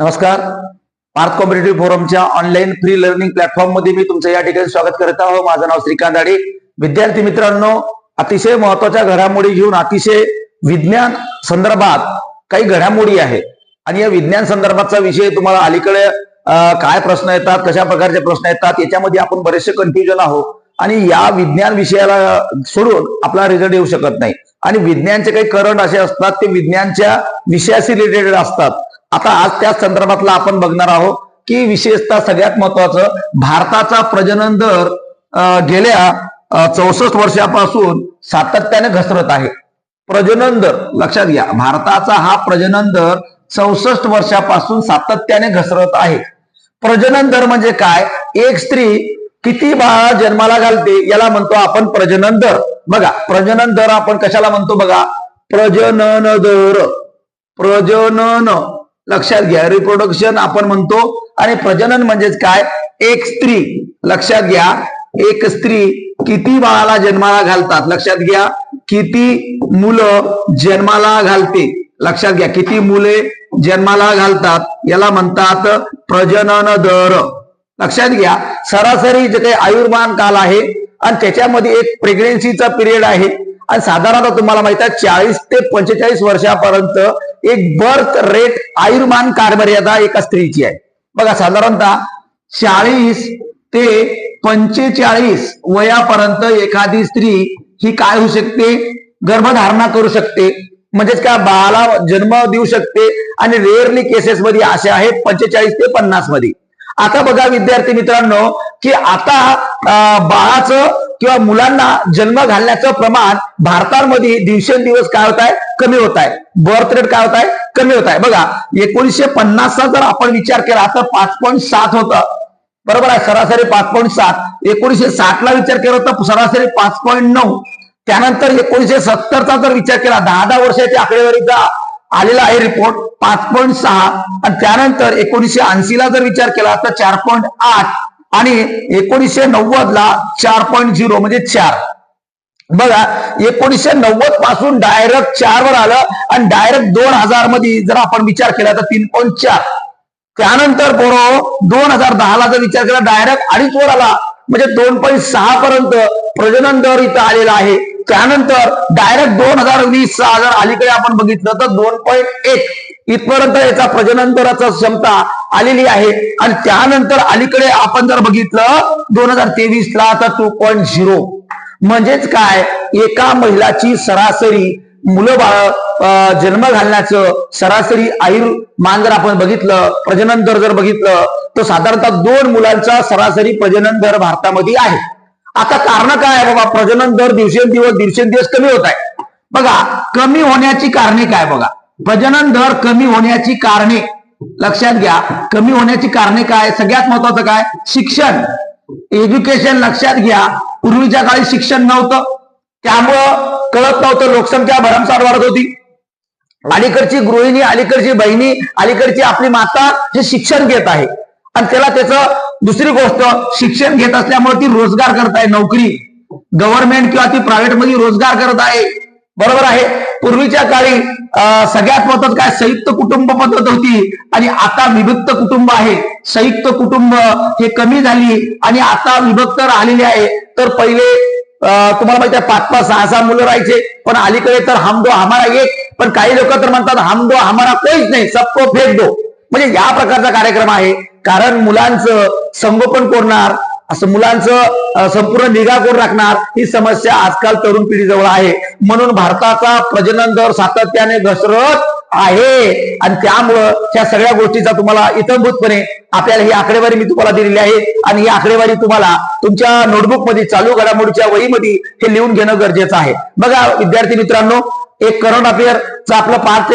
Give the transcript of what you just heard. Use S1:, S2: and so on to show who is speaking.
S1: नमस्कार. पार्थ कॉम्पिटेटिव्ह फोरमच्या online free learning प्लॅटफॉर्ममध्ये मी तुमचं या ठिकाणी स्वागत करत आहोत. माझं नाव श्रीकांत आडे. विद्यार्थी मित्रांनो अतिशय महत्त्वाच्या घडामोडी घेऊन अतिशय विज्ञान संदर्भात काही घडामोडी आहे आणि या विज्ञान संदर्भातचा विषय तुम्हाला अलीकडे काय प्रश्न येतात कशा प्रकारचे प्रश्न येतात याच्यामध्ये आपण बरेचसे कन्फ्युजन आहोत. आणि या विज्ञान विषयाला सोडून आपला रिझल्ट येऊ शकत नाही. आणि विज्ञानचे काही करंट असे असतात ते विज्ञानच्या विषयाशी रिलेटेड असतात. आता आज त्या संदर्भातला आपण बघणार आहोत की विशेषतः सगळ्यात महत्वाचं भारताचा प्रजनन दर अं, गेल्या चौसष्ट वर्षापासून सातत्याने घसरत आहे. प्रजनन दर लक्षात घ्या भारताचा हा प्रजनन दर चौसष्ट वर्षापासून सातत्याने घसरत आहे. प्रजनन दर म्हणजे काय? एक स्त्री किती बाळा जन्माला घालते याला म्हणतो आपण प्रजनन दर. बघा प्रजनन दर आपण कशाला म्हणतो बघा? प्रजनन दर. प्रजनन लक्षात घ्या. रिप्रोडक्शन आपण म्हणतो आणि प्रजनन म्हणजेच काय? एक स्त्री. लक्षात घ्या. एक स्त्री किती बाळाला जन्माला घालतात? लक्षात घ्या. किती मुलं जन्माला घालते? लक्षात घ्या. किती मुले जन्माला घालतात? याला म्हणतात प्रजनन दर. लक्षात घ्या. सरासरी जे काही आयुर्मान काल आहे आणि त्याच्यामध्ये एक प्रेग्नेन्सीचा पिरियड आहे. आणि साधारणतः तुम्हाला माहीत आहे चाळीस ते पंचेचाळीस वर्षापर्यंत एक बर्थ रेट आयुर्मान कालमर्यादा एका स्त्रीची आहे. बघा साधारणतः चाळीस ते पंचेचाळीस वयापर्यंत एखादी स्त्री ही काय होऊ शकते? गर्भधारणा करू शकते. म्हणजेच काय बाळाला जन्म देऊ शकते? आणि रेअरली केसेस मध्ये असे आहेत पंचेचाळीस ते पन्नासमध्ये. आता बघा विद्यार्थी मित्रांनो की आता बाळाचं किंवा मुलांना जन्म घालण्याचं प्रमाण भारतामध्ये दिवसेंदिवस काय होत आहे कमी होत आहे बर्थ रेट काय होत आहे कमी होत आहे बघा एकोणीसशे पन्नासचा जर आपण विचार केला तर पाच पॉईंट सात होतं. बरोबर आहे? सरासरी पाच पॉईंट सात. एकोणीसशे साठ ला विचार केला तर सरासरी पाच पॉईंट नऊ. त्यानंतर एकोणीसशे सत्तरचा जर विचार केला दहा दहा वर्षाच्या आकडेवारीचा आलेला आहे रिपोर्ट पाच पॉईंट सहा. आणि त्यानंतर एकोणीसशे ऐंशी ला जर विचार केला तर चार पॉईंट आठ. आणि एकोणीसशे नव्वद ला चार पॉईंट झिरो म्हणजे चार. बघा एकोणीसशे नव्वदपासून डायरेक्ट चार वर आलं आणि डायरेक्ट दोन हजारमध्ये जर आपण विचार केला तर तीन पॉईंट चार. त्यानंतर बरो दोन हजार दहाला जर विचार केला डायरेक्ट अडीच वर आला. म्हणजे दोन पॉईंट सहा पर्यंत प्रजनन दर इथं आलेला आहे. त्यानंतर डायरेक्ट दोन हजार वीस सहा हजार अलीकडे आपण बघितलं तर दोन पॉईंट एक. इथपर्यंत याचा प्रजनन दराचा क्षमता आलेली आहे. आणि त्यानंतर अलीकडे आपण जर बघितलं दोन हजार तेवीस ला आता टू पॉईंट झिरो म्हणजेच काय? एका महिलाची सरासरी मुलं बाळ जन्म घालण्याचं सरासरी आयुर्मान जर आपण बघितलं प्रजनन दर जर बघितलं तर साधारणतः दोन मुलांचा सरासरी प्रजनन दर भारतामध्ये आहे. आता कारण काय आहे बाबा? प्रजनन दर दिवसेंदिवस दिवसेंदिवस कमी होत आहे. बघा कमी होण्याची कारणे काय बघा? प्रजनन दर कमी होण्याची कारणे. लक्षात घ्या कमी होण्याची कारणे काय? सगळ्यात महत्वाचं काय? शिक्षण. एज्युकेशन लक्षात घ्या. पूर्वीच्या काळी शिक्षण नव्हतं. त्यामुळं कळत नव्हतं. लोकसंख्या भरमसाठ वाढत होती. अलीकडची गृहिणी अलीकडची बहिणी अलीकडची आपली माता हे शिक्षण घेत आहे. आणि त्याला त्याचं दुसरी गोष्ट शिक्षण घेत असल्यामुळे ती रोजगार करत आहे नोकरी. गव्हर्नमेंट किंवा ती प्रायव्हेटमध्ये रोजगार करत आहे. बरोबर आहे. पूर्वीच्या काळी सगळ्यात महत्वाचं काय? संयुक्त कुटुंब पद्धत होती. आणि आता विभक्त कुटुंब आहे. संयुक्त कुटुंब हे कमी झाली आणि आता विभक्त राहिलेले आहे. तर पहिले तुम्हाला माहिती आहे पाच पाच सहा सहा मुलं राहायचे. पण अलीकडे तर हमदो हमारा एक. पण काही लोक तर म्हणतात हमदो हमारा कोणीच नाही. सबको फेक दो. म्हणजे या प्रकारचा कार्यक्रम आहे. कारण मुलांचं संगोपन करणार असं मुलांचं संपूर्ण निगा कोण राखणार? ही समस्या आजकाल तरुण पिढीजवळ आहे. म्हणून भारताचा प्रजनन दर सातत्याने घसरत आहे. आणि त्यामुळं त्या सगळ्या गोष्टीचा तुम्हाला इतंभूतपणे आपल्याला ही आकडेवारी मी तुम्हाला दिलेली आहे. आणि ही आकडेवारी तुम्हाला तुमच्या नोटबुकमध्ये चालू घडामोडीच्या वहीमध्ये हे लिहून घेणं गरजेचं आहे. बघा विद्यार्थी मित्रांनो एक करंट अफेअरचा आपलं पार्ट